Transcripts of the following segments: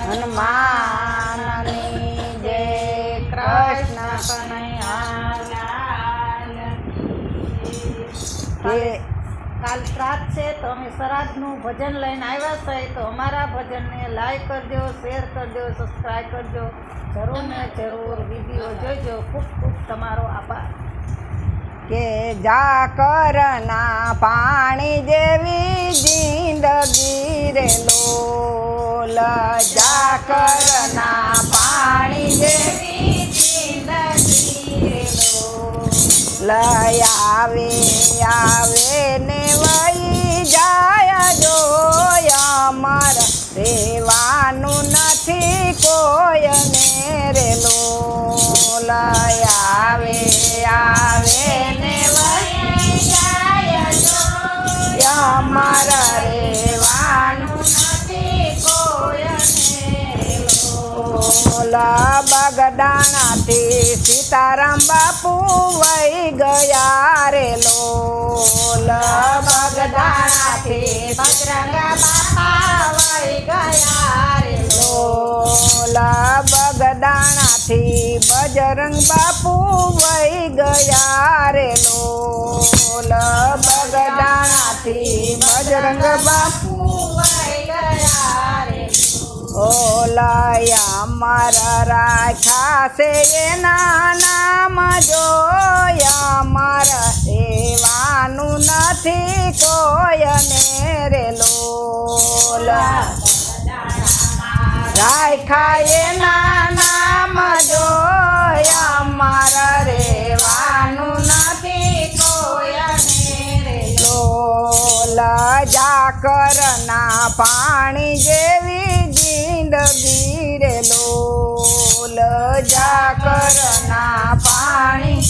હનુમાનની જય કૃષ્ણ કે કાલ શ્રાદ્ધ છે તો અમે શ્રાદ્ધનું ભજન લઈને આવ્યા છે તો અમારા ભજનને લાઈક કરજો શેર કરજો સબસ્ક્રાઈબ કરજો. જરૂર ને જરૂર વીડિયો જોઈજો ખૂબ ખૂબ તમારો આભાર. કે જાકરના પાણી જેવી જિંદગી રે લોલ જાકરના પાણી જેવી જિંદગી આવે આવે ને વહી બગદાણાથી સીતારામ બાપુ વહી ગયા રે લોલ. બગદાણાથી બજરંગા બાપા વહી ગયા રે લોલ. બગદાણાથી બજરંગ બાપુ વહી ગયા રે લોલ. બગદાણાથી બજરંગ બાપુ ઓલયા મારા રાખ્યા છે એના નામ જોયા. મારા સેવાનું નથી કોયને રે લોલા. રાખ્યા એના નામ જોયા. મારા રેવાનું નથી કોયને રે લોલા. જાકરના પાણી જેવી જિંદગી રે લોલ જાકરના પાણી.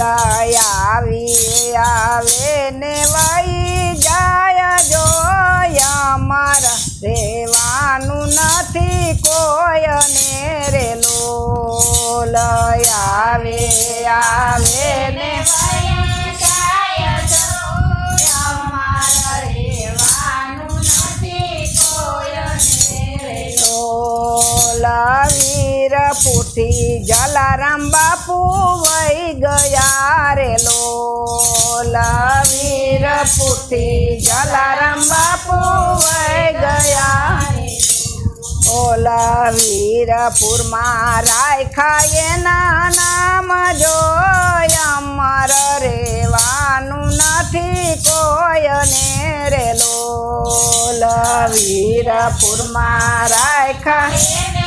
રે આવી, આવે ને વાઈ જાય જોયા મારા રેવાનું નથી કોયને રે લોલ આવે આવે ને વહી પુઠી જલારામ બાપુ વહી ગયા રે લોલ વીર પુઠી જલારામ બાપુ વહી ગયા ઓલા વીરપુરમાં રાખ્યા એના નામ જોય અમર રેવાનું નથી કોયને રે લોલ વીરપુરમાં રાખ્યા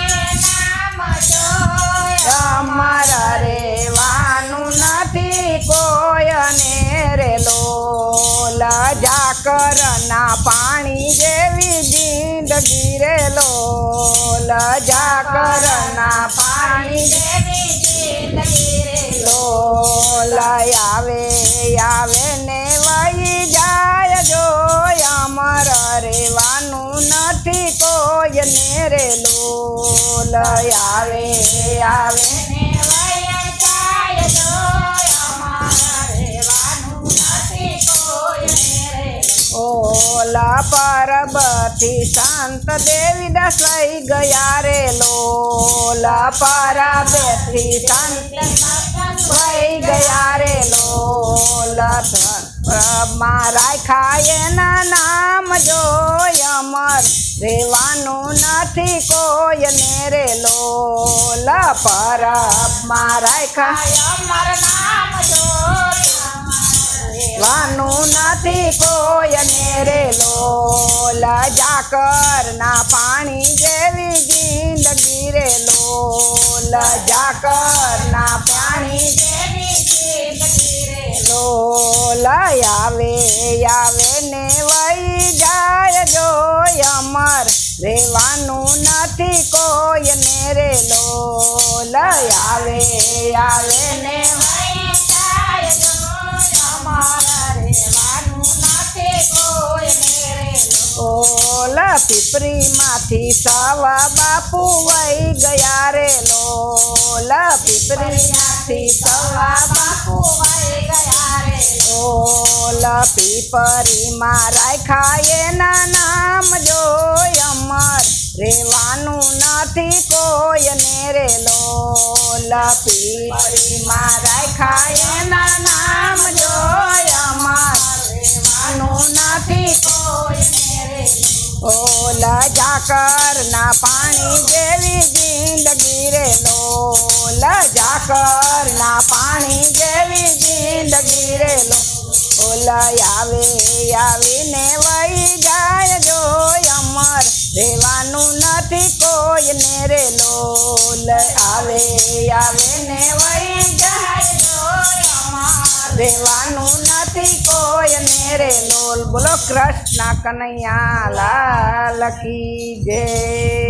પાણી જેવી જિંદગી રે લોલ જાકરના પાણી જેવી જિંદગી રે લોલ આવે આવે ને વહી જાય જોય અમર રેવાનું નથી કોયને રે લોલ આવે આવે ને ઓલા પરબથી શાંત દેવી દસ લઈ ગયા રે લોલા પરબથી શાંત લઈ ગયા રે લોલા મારા ખાય ના નામ જોય અમર રેવાનું નથી કોયને રે લોલા પરબ મારા ખાય અમર નામ જોય વાનું નથી કોયને રે લોલ. જાકરના પાણી જેવી જિંદગી રે લોલ. જાકરના પાણી જેવી જિંદગી આવે આવે ને વહી જાય જો અમર. રેવાનું નથી કોયને રે લોલ. આવે આવે ને વહી પીપરીમાંથી સાવા બાપુ વહી ગયા રે લોલ. પીપરીમાંથી સવા બાપુ વહી ગયા રે ઓલ પીપરીમાં રાખ્યા એના નામ જોય અમર. રેવાનું નથી કોઈને રે લોલ. પીપરીમાં રાખ્યા એના નામ જોય અમર. રેવાનું નથી કોઈને રે ઓલા જાકર ના પાણી જેવી જિંદગી રે લોલ જાકર ના પાણી જેવી જિંદગી રે લો. ઓલા આવે આવીને વહી જાય જોય અમર. રહેવાનું નથી કોઈને રે લોલ. આવે આવે ને વહી જાય જો અમર. રેવાનું નથી કોઈને રે લોલ. બોલો કૃષ્ણ કનૈયા લાલ કી જય.